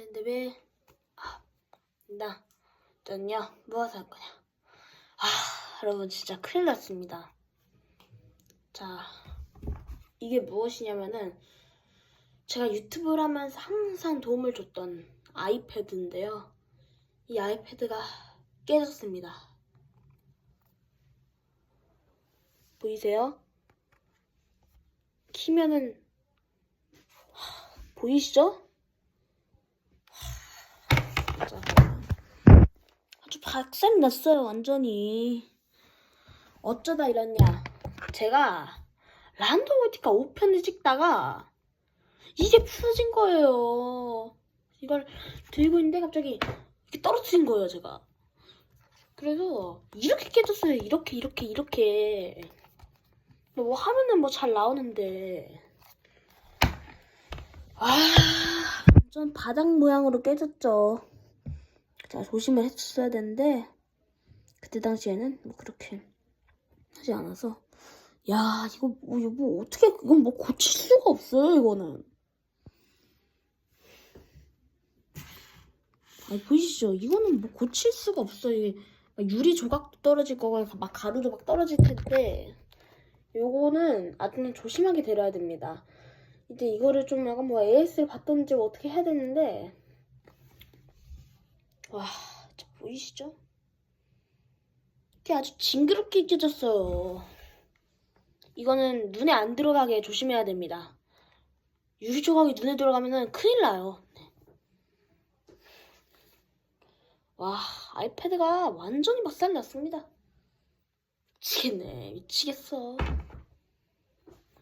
되는데 왜? 아, 나, 넌요, 무엇을 할 거냐? 아, 여러분 진짜 큰일 났습니다. 자, 이게 무엇이냐면은 제가 유튜브를 하면서 항상 도움을 줬던 아이패드인데요. 이 아이패드가 깨졌습니다. 보이세요? 키면은 하, 보이시죠? 하, 진짜 아주 박살 났어요 완전히. 어쩌다 이랬냐. 제가 란도모티카 5편을 찍다가 이게 부서진 거예요. 이걸 들고 있는데 갑자기 이렇게 떨어뜨린 거예요 제가. 그래서 이렇게 깨졌어요. 이렇게 이렇게 이렇게. 뭐 하면은 뭐 잘 나오는데. 아 완전 바닥 모양으로 깨졌죠 자 조심을 했었어야 되는데 그때 당시에는 뭐 그렇게 하지 않아서. 야 이거 뭐, 이거 뭐 어떻게 이건 뭐 고칠 수가 없어요 이거는. 아니 보이시죠? 이거는 뭐 고칠 수가 없어요. 이게 막 유리 조각도 떨어질 거고 막 가루도 막 떨어질 텐데. 요거는 아주 조심하게 데려야 됩니다. 이제 이거를 좀 약간 뭐 AS를 받던지 뭐 어떻게 해야 되는데 와, 저 보이시죠? 이게 아주 징그럽게 깨졌어요. 이거는 눈에 안 들어가게 조심해야 됩니다. 유리 조각이 눈에 들어가면은 큰일 나요. 네. 와, 아이패드가 완전히 박살 났습니다. 미치겠네, 미치겠어.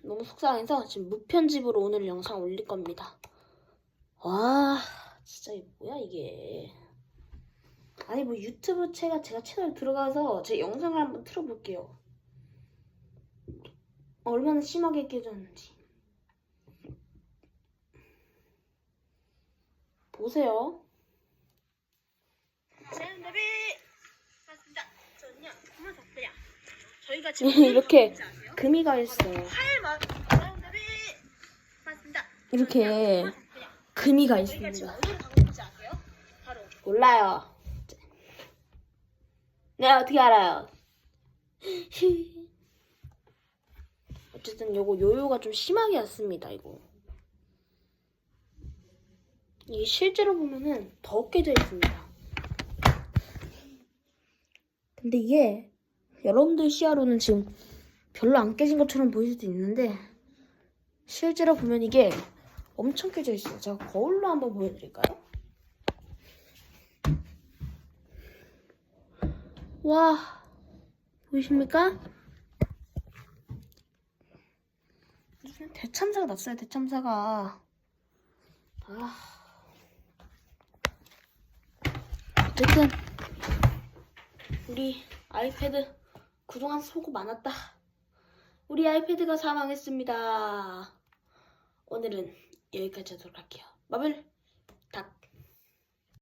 너무 속상해서 지금 무편집으로 오늘 영상 올릴 겁니다. 와, 진짜 이게 뭐야 이게. 아니 뭐 유튜브 제가 제가 채널 들어가서 제 영상을 한번 틀어볼게요. 얼마나 심하게 깨졌는지. 보세요. 이렇게 금이 가 있어요. 맞습니다. 이렇게 금이 가 있습니다. 몰라요. 네 어떻게 알아요? 어쨌든 요거 요요가 좀 심하게 왔습니다 이거. 이게 실제로 보면은 더 깨져 있습니다. 근데 이게 여러분들 시야로는 지금 별로 안 깨진 것처럼 보일 수도 있는데 실제로 보면 이게 엄청 깨져 있어요. 제가 거울로 한번 보여드릴까요? 와 보이십니까? 대참사가 났어요 대참사가. 아. 어쨌든 우리 아이패드 그동안 수고 많았다. 우리 아이패드가 사망했습니다. 오늘은 여기까지 하도록 할게요. 마블 닭